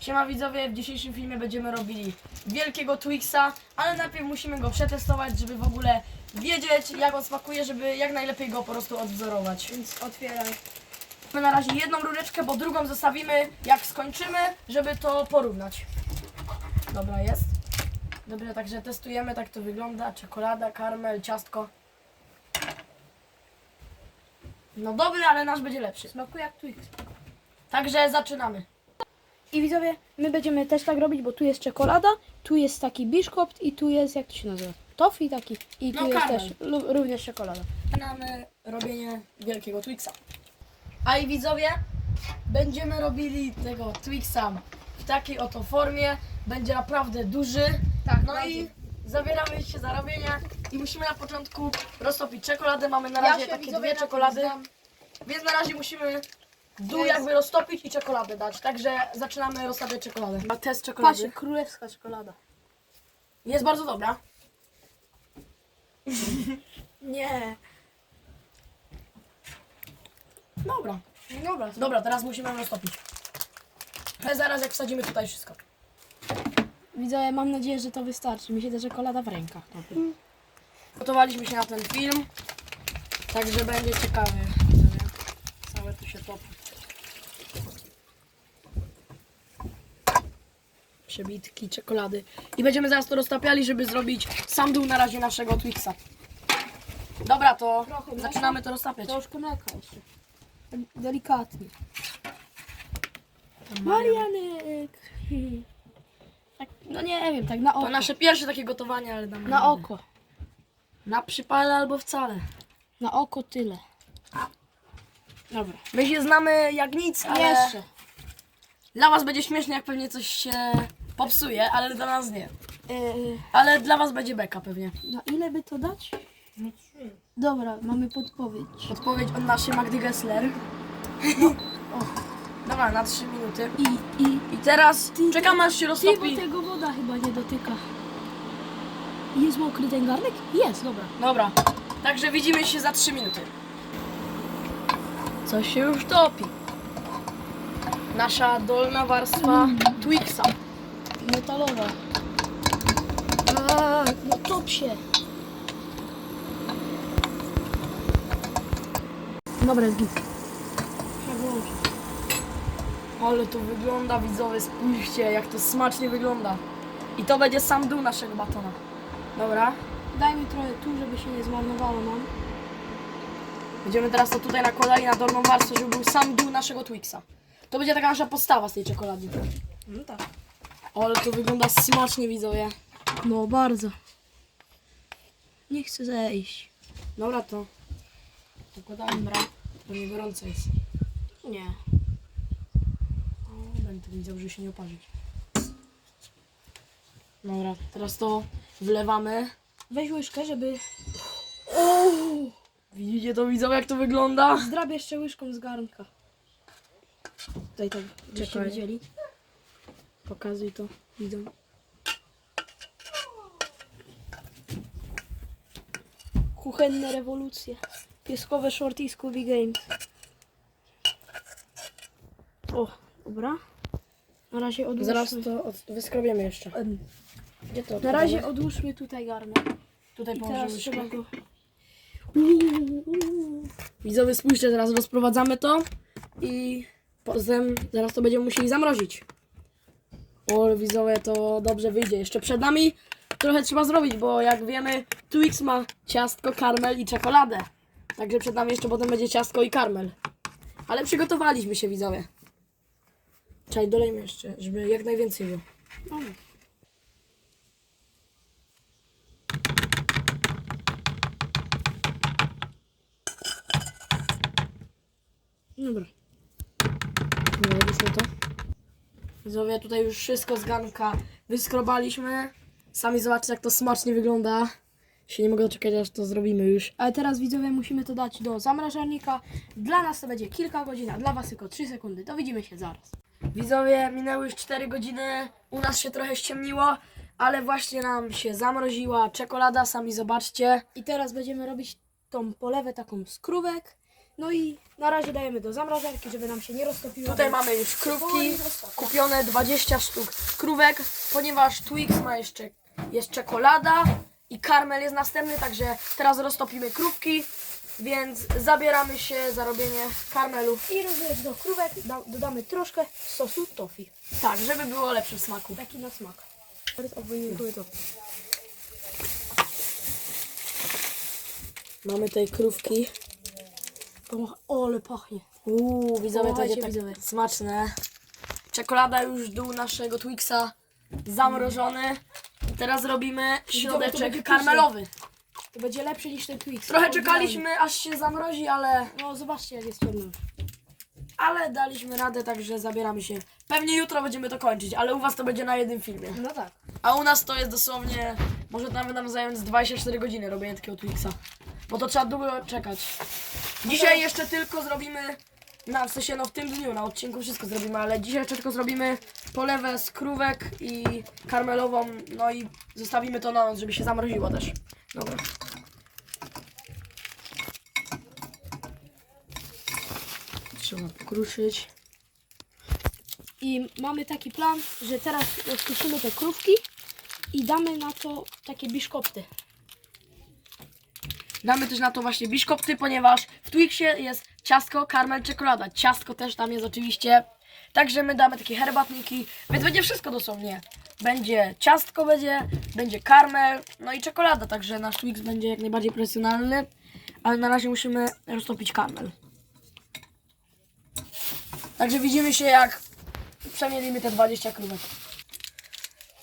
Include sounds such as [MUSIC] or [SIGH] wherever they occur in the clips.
Siema widzowie, w dzisiejszym filmie będziemy robili wielkiego Twixa, ale najpierw musimy go przetestować, żeby w ogóle wiedzieć jak on smakuje, żeby jak najlepiej go po prostu odwzorować. Więc otwieraj. My na razie jedną rureczkę, bo drugą zostawimy jak skończymy, żeby to porównać. Dobra, jest. Dobra, także testujemy, tak to wygląda. Czekolada, karmel, ciastko. No dobry, ale nasz będzie lepszy. Smakuje jak Twix. Także zaczynamy. I widzowie, my będziemy też tak robić, bo tu jest czekolada, tu jest taki biszkopt i tu jest, jak to się nazywa? Toffee taki i tu No, jest karmel. też lu- również czekolada. Zaczynamy robienie wielkiego Twixa. A i widzowie, będziemy robili tego Twixa w takiej oto formie. Będzie naprawdę duży. Tak, No bardzo. i zabieramy się za robienie i musimy na początku roztopić czekoladę. Mamy na razie takie dwie czekolady, więc na razie musimy dół jakby roztopić i czekoladę dać. Także zaczynamy rozstawiać czekoladę. Na test czekolady. Patrzcie, królewska czekolada. Jest bardzo dobra. [LAUGHS] Nie. Dobra. Dobra, Dobra, teraz musimy ją roztopić. Ale zaraz jak wsadzimy tutaj wszystko. Widzowie, mam nadzieję, że to wystarczy. Mi się ta czekolada w rękach topi. Gotowaliśmy się na ten film, także będzie ciekawy. widzowie. Całe tu się topi. Przebitki, czekolady. I będziemy zaraz to roztapiali, żeby zrobić sam dół na razie naszego Twixa. Dobra, to Trochę mleka? zaczynamy to roztapiać. Troszkę mleka jeszcze. Delikatnie. Marianek. Tak, no nie wiem, tak na oko. To nasze pierwsze takie gotowanie, ale damy Na radę. oko. Na przypale albo wcale. Na oko tyle. Dobra. My się znamy jak nic, ale... Jeszcze. Dla was będzie śmiesznie, jak pewnie coś się popsuje, ale dla nas nie. Yy, Ale dla was będzie beka pewnie. na ile by to dać? Dobra, mamy podpowiedź. Odpowiedź od naszej Magdy Gessler. Dobra, na 3 minuty. I, i, I teraz czekamy aż się ty, bo roztopi. tego woda chyba nie dotyka. Jest mokry ten garnek? Jest, dobra. Dobra, także widzimy się za 3 minuty. Coś się już topi. Nasza dolna warstwa Twixa. Metalowa. A, no top się. Dobra, jest git. Ale to wygląda, widzowie, spójrzcie, jak to smacznie wygląda. I to będzie sam dół naszego batona. Dobra, Daj mi trochę tu, żeby się nie zmarnowało nam. będziemy teraz to tutaj nakładali na dolną warstwę, żeby był sam dół naszego Twixa. To będzie taka nasza podstawa z tej czekolady. No tak. Ale to wygląda smacznie, widzowie. No bardzo. Nie chcę zejść. Dobra, to nakładamy bra, bo nie gorąco jest. Nie. O, będę widział, że się nie oparzyć. Dobra, teraz to wlewamy. Weź łyżkę, żeby... Widzicie to, widzowie, jak to wygląda? Zdrab jeszcze łyżką z garnka. Tutaj tak, Czekaj. widzieli. Pokazuj to, widzą. Kuchenne rewolucje. Pieskowe shorty i Scooby Games. O, dobra. Na razie odłóżmy. Zaraz to od, wyskrobiemy jeszcze. Em, Gdzie to? Na razie odłóżmy tutaj garnek. Tutaj I położymy teraz trzeba go... Widzowie, spójrzcie, zaraz rozprowadzamy to i potem zaraz to będziemy musieli zamrozić. O, widzowie, to dobrze wyjdzie. Jeszcze przed nami trochę trzeba zrobić, bo jak wiemy, Twix ma ciastko, karmel i czekoladę. Także przed nami jeszcze potem będzie ciastko i karmel. Ale przygotowaliśmy się, widzowie. Czekaj, dolejmy jeszcze, żeby jak najwięcej było. Dobra. Widzowie, tutaj już wszystko z garnka wyskrobaliśmy. Sami zobaczcie, jak to smacznie wygląda. Się nie mogę doczekać, aż to zrobimy już. Ale teraz widzowie musimy to dać do zamrażalnika. Dla nas to będzie kilka godzin, a dla was tylko 3 sekundy. To widzimy się zaraz. Widzowie, minęły już 4 godziny. U nas się trochę ściemniło, ale właśnie nam się zamroziła czekolada, sami zobaczcie. I teraz będziemy robić tą polewę taką z krówek. No i na razie dajemy do zamrażarki, żeby nam się nie roztopiło. Tutaj mamy już krówki, kupione 20 sztuk krówek, ponieważ Twix ma jeszcze, jest czekolada i karmel jest następny, także teraz roztopimy krówki, więc zabieramy się za robienie karmelu. I również do krówek da, dodamy troszkę sosu tofi. Tak, żeby było lepsze w smaku. Taki na smak. Teraz obejmujemy to. Mamy tej krówki. Pomacha- O, ale pachnie. Uuu, widzowie, to Słuchajcie, będzie tak widzowie. smaczne. Czekolada już dół naszego Twixa zamrożony. I teraz robimy to środeczek karmelowy. To będzie lepsze niż ten Twix. Trochę Oryginalny. czekaliśmy, aż się zamrozi, ale No zobaczcie jak jest ciemno. ale daliśmy radę, także zabieramy się. Pewnie jutro będziemy to kończyć, ale u was to będzie na jednym filmie. No tak. A u nas to jest dosłownie, może nawet nam zająć z 24 godziny robienie takiego Twixa. Bo to trzeba długo czekać. Dzisiaj jeszcze tylko zrobimy, na, w sensie no w tym dniu, na odcinku wszystko zrobimy, ale dzisiaj jeszcze tylko zrobimy polewę z krówek i karmelową, no i zostawimy to na noc, żeby się zamroziło też. Dobra. Trzeba pokruszyć. I mamy taki plan, że teraz rozkuszymy te krówki i damy na to takie biszkopty. Damy też na to właśnie biszkopty, ponieważ w Twixie jest ciastko, karmel, czekolada. Ciastko też tam jest oczywiście. Także my damy takie herbatniki, więc będzie wszystko dosłownie. Będzie ciastko, będzie, będzie karmel, no i czekolada, także nasz Twix będzie jak najbardziej profesjonalny. Ale na razie musimy roztopić karmel. Także widzimy się jak przemielimy te 20 krówek.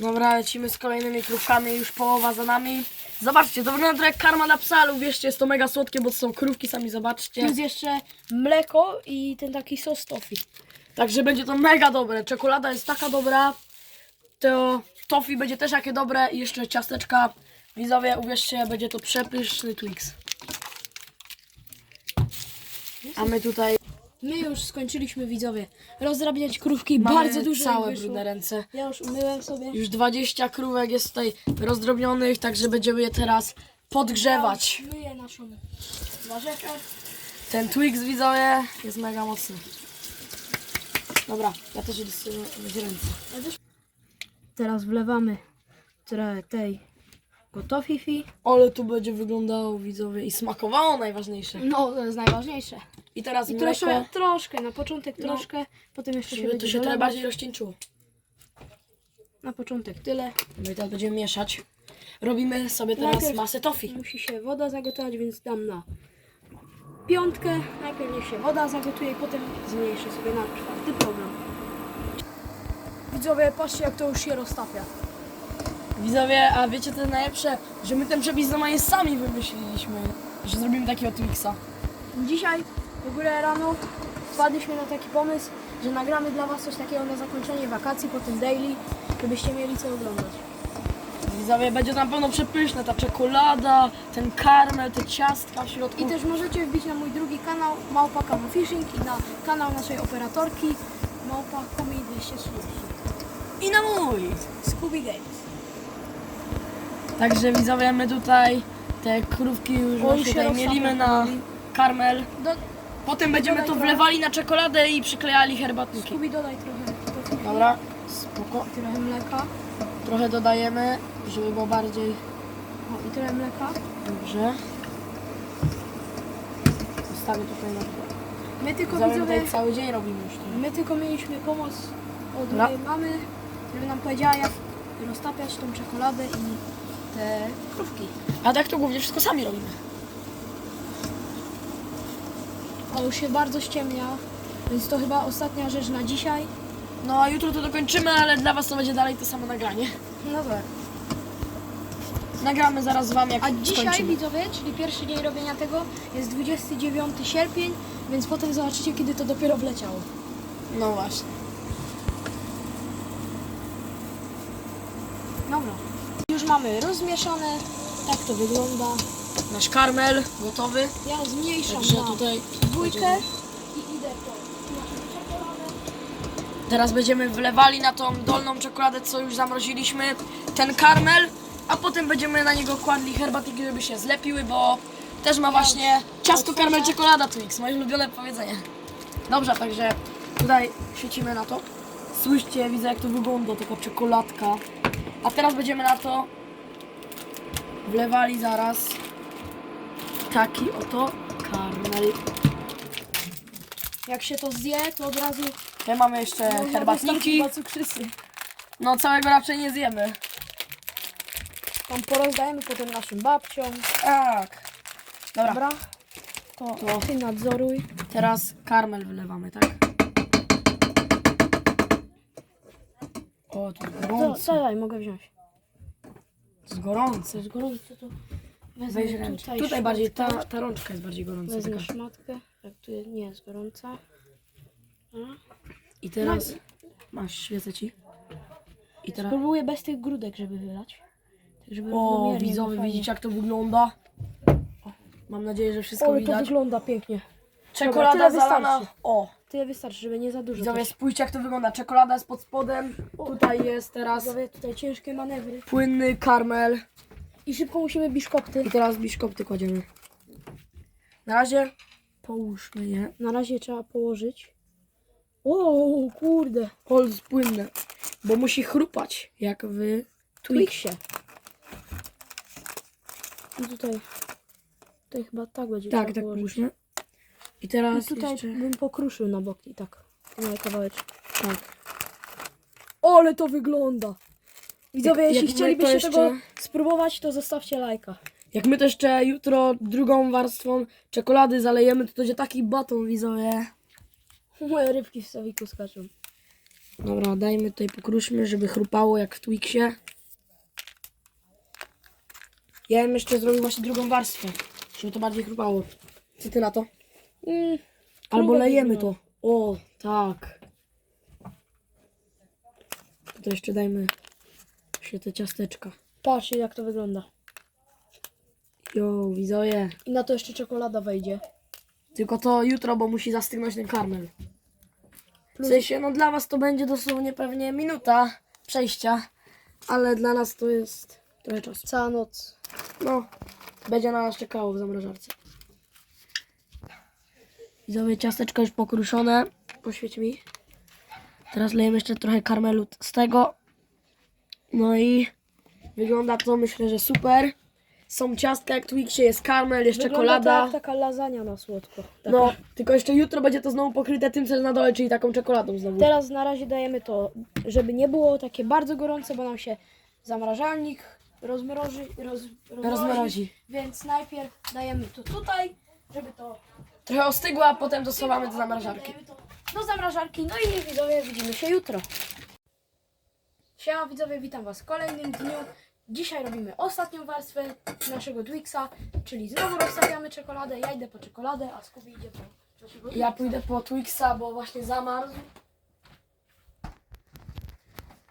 Dobra, lecimy z kolejnymi krówkami, już połowa za nami. Zobaczcie, to wygląda jak karma na psa, ale uwierzcie, jest to mega słodkie, bo to są krówki, sami zobaczcie. Plus jeszcze mleko i ten taki sos tofi. Także będzie to mega dobre. Czekolada jest taka dobra, to tofi będzie też jakie dobre i jeszcze ciasteczka. Widzowie, uwierzcie, będzie to przepyszny Twix. A my tutaj My już skończyliśmy widzowie rozrabiać krówki. mamy Bardzo dużo całe ich wyszło. brudne ręce. Ja już umyłem sobie. Już 20 krówek jest tutaj rozdrobnionych, także będziemy je teraz podgrzewać. Ja już myję naszą warzywkę. Ten Twix, widzowie, jest mega mocny. Dobra, ja też idę sobie myć ręce. Teraz wlewamy trochę tej gotofifi. Ale tu będzie wyglądało, widzowie, i smakowało najważniejsze. No, to jest najważniejsze. I teraz I mleko, troszkę, troszkę, na początek No. troszkę, potem jeszcze się żeby to będzie się trochę dolewać. bardziej rozcieńczyło. Na początek tyle. No i teraz będziemy mieszać. Robimy sobie teraz Najpierw- masę tofi. Musi się woda zagotować, więc dam na piątkę. Najpierw niech się woda zagotuje i potem zmniejszę sobie na czwarty program. Widzowie, patrzcie jak to już się roztapia. Widzowie, a wiecie co jest najlepsze? Że my ten przepis normalnie sami wymyśliliśmy, że zrobimy takiego Twixa. Dzisiaj w ogóle rano wpadliśmy na taki pomysł, że nagramy dla Was coś takiego na zakończenie wakacji po tym daily, żebyście mieli co oglądać. Widzowie, będzie na pewno przepyszne, ta czekolada, ten karmel, te ciastka w środku. I też możecie wbić na mój drugi kanał Małpa Kamu Fishing i na kanał naszej operatorki Małpa Komi 230. I na mój! Scooby Games. Także widzowie, my tutaj te krówki już właśnie tutaj mielimy na karmel. Potem będziemy to wlewali na czekoladę i przyklejali herbatniki. Dodaj trochę Dobra, spoko. i trochę mleka. Trochę dodajemy, żeby było bardziej O, i trochę mleka. dobrze. Zostawię tutaj na chwilę. My tylko Widzowie, widzowie, tutaj cały dzień robimy już to. my tylko mieliśmy pomoc od Dobra. mojej mamy, żeby nam powiedziała jak roztapiać tą czekoladę i te krówki. A tak to głównie wszystko sami robimy. A już się bardzo ściemnia, więc to chyba ostatnia rzecz na dzisiaj. No a jutro to dokończymy, ale dla was to będzie dalej to samo nagranie. No tak. Nagramy zaraz z wami jak A dzisiaj skończymy. widzowie, czyli pierwszy dzień robienia tego jest 29 sierpień, więc potem zobaczycie kiedy to dopiero wleciało. No właśnie. Dobra. Mamy rozmieszane, tak to wygląda. Nasz karmel gotowy. Ja zmniejszam Także na tutaj dwójkę i idę po naszą czekoladę. Teraz będziemy wlewali na tą dolną czekoladę, co już zamroziliśmy, ten karmel, a potem będziemy na niego kładli herbatiki, żeby się zlepiły, bo też ma właśnie ciasto karmel czekolada Twix, moje ulubione powiedzenie. Dobrze, także tutaj świecimy na to. Słyszcie, widzę jak to wygląda, taka czekoladka. A teraz będziemy na to wlewali zaraz taki oto karmel. Jak się to zje, to od razu Tutaj mamy jeszcze można herbatniki. chyba cukrysy. No całego raczej nie zjemy. Tam porozdajemy potem naszym babciom. Tak. Dobra, Dobra? To, To- ty nadzoruj. teraz karmel wylewamy, tak? O, To, gorące. to daj, mogę wziąć. Gorące. To jest gorąco, to wezmę Weź ręczkę. tutaj, Tutaj bardziej ta, ta rączka jest bardziej gorąca. Wezmę Taka. szmatkę. Tak, tu jest, nie jest gorąca. A. I teraz masz, świecę ci. I teraz. Spróbuję bez tych grudek, żeby wylać. Tak, żeby O, równomiernie widzowie, było widzicie jak to wygląda? Mam nadzieję, że wszystko. Ale to widać. wygląda pięknie. Czekolada tyle zalana. O, Tyle wystarczy, żeby nie za dużo. widzowie, też. spójrzcie jak to wygląda. Czekolada jest pod spodem. Tutaj jest teraz Widzowie, tutaj ciężkie manewry. płynny karmel. I szybko musimy biszkopty. I teraz biszkopty kładziemy. Na razie połóżmy je. Na razie trzeba położyć. O, kurde. Hol jest płynne, bo musi chrupać, jak w Twix. Twixie. I tutaj. Tutaj chyba tak będzie Tak, trzeba tak położyć. połóżmy. I I teraz tutaj jeszcze... bym pokruszył na boki, tak. Na kawałeczek. Tak. Ale to wygląda! Widzowie, Jak- jeśli jak chcielibyście jeszcze- tego spróbować, to zostawcie lajka. Jak my to jeszcze jutro drugą warstwą czekolady zalejemy, to to będzie taki baton, widzowie. [LAUGHS] Moje rybki w stawiku skaczą. Dobra, dajmy tutaj, pokruszmy, żeby chrupało jak w Twixie. Ja bym jeszcze zrobił właśnie drugą warstwę, żeby to bardziej chrupało. Co ty na to? Mm, Albo lejemy to. O, tak. To jeszcze dajmy jeszcze te ciasteczka. patrzcie jak to wygląda. Jo, widzowie. I na to jeszcze czekolada wejdzie. Tylko to jutro, bo musi zastygnąć ten karmel. W Plus- sensie, no dla was to będzie dosłownie pewnie minuta przejścia, ale dla nas to jest trochę czasu. Cała noc. No, będzie na nas czekało w zamrażarce. Widzowie, ciasteczko już pokruszone. Poświeć mi. Teraz lejemy jeszcze trochę karmelu z tego. No i wygląda to myślę, że super. Są ciastka jak Twixie, jest karmel, jest Wygląda to czekolada. jak taka lasagna na słodko. Taka. No, tylko jeszcze jutro będzie to znowu pokryte tym, co jest na dole, czyli taką czekoladą znowu. Teraz na razie dajemy to, żeby nie było takie bardzo gorące, bo nam się zamrażalnik rozmroży, roz, rozmrozi. Rozmrozi. Więc najpierw dajemy to tutaj, żeby to Trochę ostygła, a potem dosuwamy do zamrażarki. Do zamrażarki. No i widzowie, widzimy się jutro. Siema widzowie, witam was w kolejnym dniu. Dzisiaj robimy ostatnią warstwę naszego Twixa, czyli znowu rozstawiamy czekoladę. Ja idę po czekoladę, a Scooby idzie po Ja pójdę po Twixa, bo właśnie zamarzł.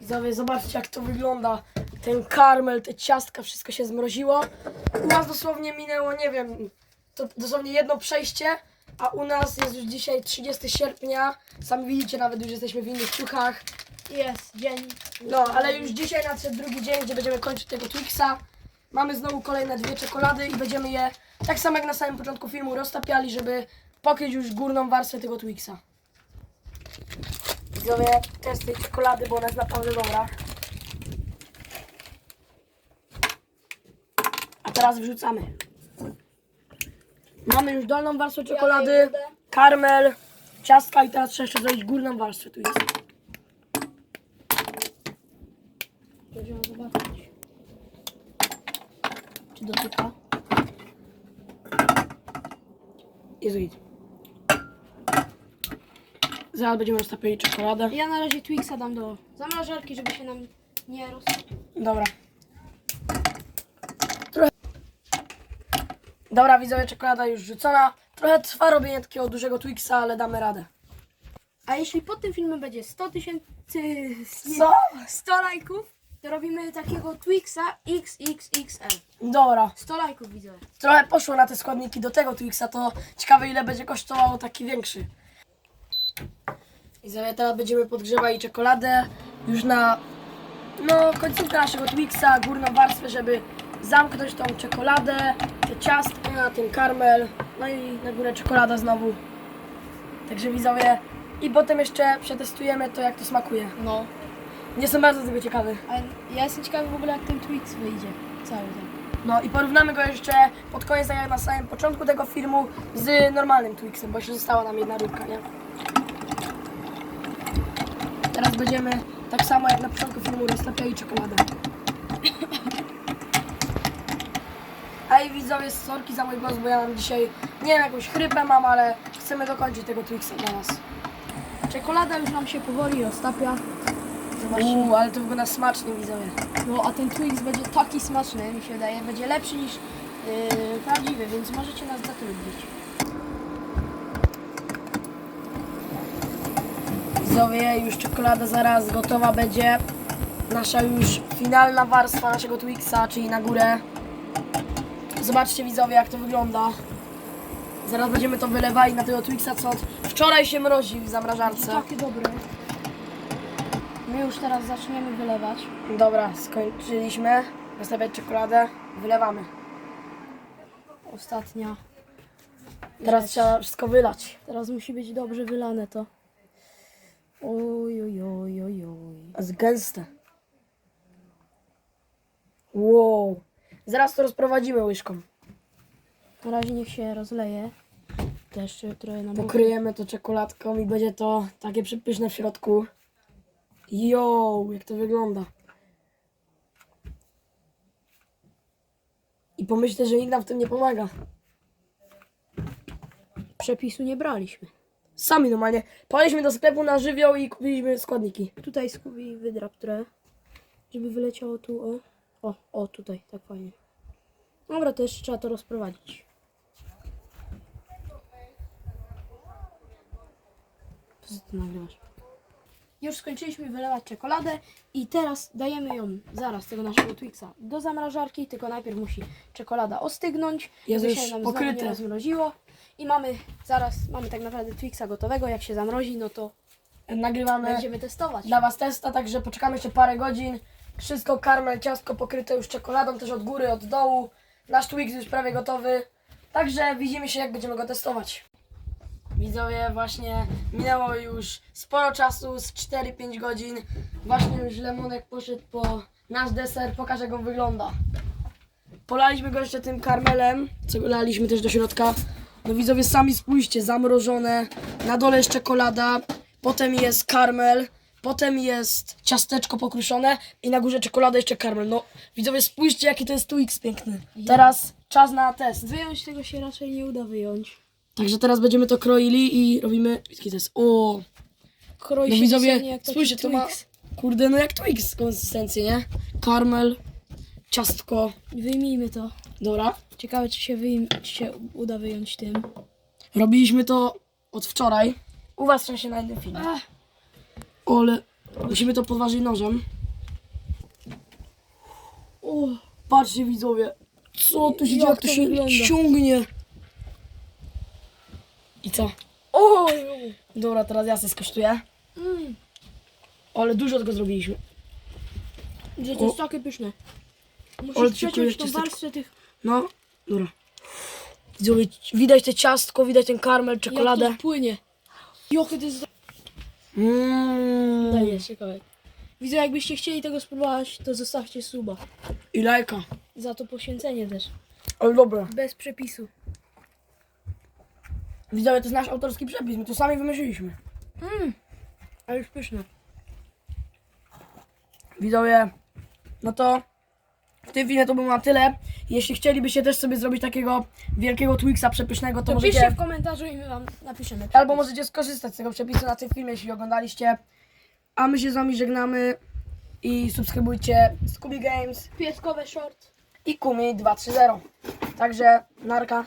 Widzowie, zobaczcie jak to wygląda. Ten karmel, te ciastka, wszystko się zmroziło. U nas dosłownie minęło, nie wiem, to dosłownie jedno przejście, a u nas jest już dzisiaj 30 sierpnia. Sami widzicie, nawet już jesteśmy w innych ciuchach. Jest dzień. No, ale już dzisiaj nadszedł drugi dzień, gdzie będziemy kończyć tego Twixa. Mamy znowu kolejne dwie czekolady i będziemy je, tak samo jak na samym początku filmu, roztapiali, żeby pokryć już górną warstwę tego Twixa. Widzowie, test tej czekolady, bo ona jest naprawdę dobra. A teraz wrzucamy. Mamy już dolną warstwę czekolady, karmel, ciastka i teraz trzeba jeszcze zrobić górną warstwę Twixa. Będziemy zobaczyć. Czy dotyka? Jest git. Zaraz będziemy roztapiali czekoladę. Ja na razie Twixa dam do zamrażarki, żeby się nam nie roztopił. Dobra. Dobra, widzowie, czekolada już rzucona. Trochę trwa robienie takiego dużego Twixa, ale damy radę. A jeśli pod tym filmem będzie 100 tysięcy... Co? 100 lajków, to robimy takiego Twixa XXXL. Dobra. 100 lajków widzę. Trochę poszło na te składniki do tego Twixa, to ciekawe ile będzie kosztowało taki większy. Widzowie, teraz będziemy podgrzewali czekoladę już na no, końcówkę naszego Twixa, górną warstwę, żeby zamknąć tą czekoladę, te ciastko, na tym karmel, no i na górę czekolada znowu. Także widzowie, i potem jeszcze przetestujemy to, jak to smakuje. No. Nie jestem bardzo tego ciekawy. A ja jestem ciekawy w ogóle jak ten Twix wyjdzie. Cały ten. No i porównamy go jeszcze pod koniec, tak jak na samym początku tego filmu, z normalnym Twixem, bo jeszcze została nam jedna rybka, nie? Teraz będziemy tak samo jak na początku filmu roztapiali czekoladę. I widzowie, sorki za mój głos, bo ja mam dzisiaj, nie wiem, jakąś chrypę mam, ale chcemy dokończyć tego Twixa dla Was. Czekolada już nam się powoli roztapia. Zobaczcie. Uuu, ale to wygląda smacznie, widzowie. No a ten Twix będzie taki smaczny, mi się wydaje, będzie lepszy niż yy, prawdziwy, więc możecie nas zatrudnić. Widzowie, już czekolada zaraz gotowa będzie. Nasza już finalna warstwa naszego Twixa, czyli na górę. Zobaczcie widzowie, jak to wygląda. Zaraz będziemy to wylewali na tego Twixa, co od wczoraj się mrozi w zamrażarce. Takie dobre. My już teraz zaczniemy wylewać. Dobra, skończyliśmy. Nastawiać czekoladę, wylewamy. Ostatnia. Teraz Jest. trzeba wszystko wylać. Teraz musi być dobrze wylane to. Oj, oj, oj, oj, oj. Jest gęste. Wow. Zaraz to rozprowadzimy łyżką. Na razie niech się rozleje. Jeszcze trochę nam Pokryjemy to czekoladką i będzie to takie przepyszne w środku. Jo, jak to wygląda. I pomyślę, że nikt nam w tym nie pomaga. Przepisu nie braliśmy. Sami normalnie. Pojechaliśmy do sklepu na żywioł i kupiliśmy składniki. Tutaj skubi wydrap trochę, żeby wyleciało tu, o. O, o, tutaj, tak fajnie. Dobra, to jeszcze trzeba to rozprowadzić. Co ty nagrywasz? Już skończyliśmy wylewać czekoladę i teraz dajemy ją zaraz tego naszego Twixa do zamrażarki, tylko najpierw musi czekolada ostygnąć, Jest żeby już się nam pokryte. nie rozmroziło i mamy zaraz, mamy tak naprawdę Twixa gotowego, jak się zamrozi, no to Nagrywamy będziemy testować. dla Was testa, także poczekamy jeszcze parę godzin. Wszystko karmel, ciastko pokryte już czekoladą, też od góry, od dołu. Nasz Twix już prawie gotowy. Także widzimy się, jak będziemy go testować. Widzowie, właśnie minęło już sporo czasu, z 4-5 godzin. Właśnie już Lemonek poszedł po nasz deser, pokażę jak on wygląda. Polaliśmy go jeszcze tym karmelem, co laliśmy też do środka. No widzowie, sami spójrzcie, zamrożone. Na dole jest czekolada, potem jest karmel, potem jest ciasteczko pokruszone i na górze czekolada jeszcze karmel. No widzowie, spójrzcie jaki to jest Twix piękny. Teraz czas na test. Wyjąć tego się raczej nie uda wyjąć. Także teraz będziemy to kroili i robimy jaki to jest. O, Kroi no się widzowie, jak taki spójrzcie, to ma Twix. kurde, no jak Twix konsystencję, nie? Karmel, ciastko. Wyjmijmy to. Dobra. Ciekawe, czy się, wyjm- czy się uda wyjąć tym. Robiliśmy to od wczoraj. U was w sensie na innym filmie. Ach, Ale musimy to podważyć nożem. o, Patrzcie widzowie. Co tu się Jak dzieje, jak to się wygląda? ściągnie. I co? o, Dobra, teraz ja sobie skosztuję. mm, Ale dużo tego zrobiliśmy. że to O. jest takie pyszne. Ale Musisz ci przeciąć tą warstwę tych... No, dobra. Widzowie, widać te ciastko, widać ten karmel, Jak czekoladę. to płynie. Jochy, to jest... Mmm. Daj jeszcze kawałek. Widzę, jakbyście chcieli tego spróbować, to zostawcie suba. I lajka. Za to poświęcenie też. Ale dobra. Bez przepisu. Widzowie, to jest nasz autorski przepis. My to sami wymyśliliśmy. Mm, ale już pyszne. Widzowie, no to w tym filmie to było na tyle. Jeśli chcielibyście też sobie zrobić takiego wielkiego Twixa przepysznego, to, To możecie... piszcie w komentarzu i my wam napiszemy. Albo możecie skorzystać z tego przepisu na tym filmie, jeśli oglądaliście. A my się z wami żegnamy i subskrybujcie Scooby Games Pieskowe short. i Kumi 230. Także narka.